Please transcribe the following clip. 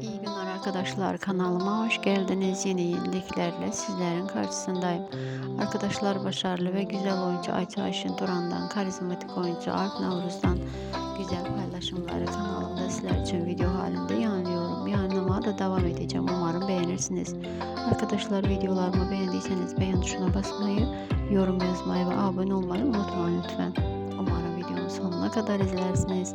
İyi günler arkadaşlar kanalıma hoş geldiniz. Yeni yeniliklerle sizlerin karşısındayım. Arkadaşlar başarılı ve güzel oyuncu Ayça Ayşin Duran'dan karizmatik oyuncu Alp Navruz'dan güzel paylaşımları kanalımda sizler için video halinde yayınlıyorum. Yayınlamaya da devam edeceğim. Umarım beğenirsiniz. Arkadaşlar videolarımı beğendiyseniz beğen tuşuna basmayı, yorum yazmayı ve abone olmayı unutmayın lütfen. Umarım videonun sonuna kadar izlersiniz.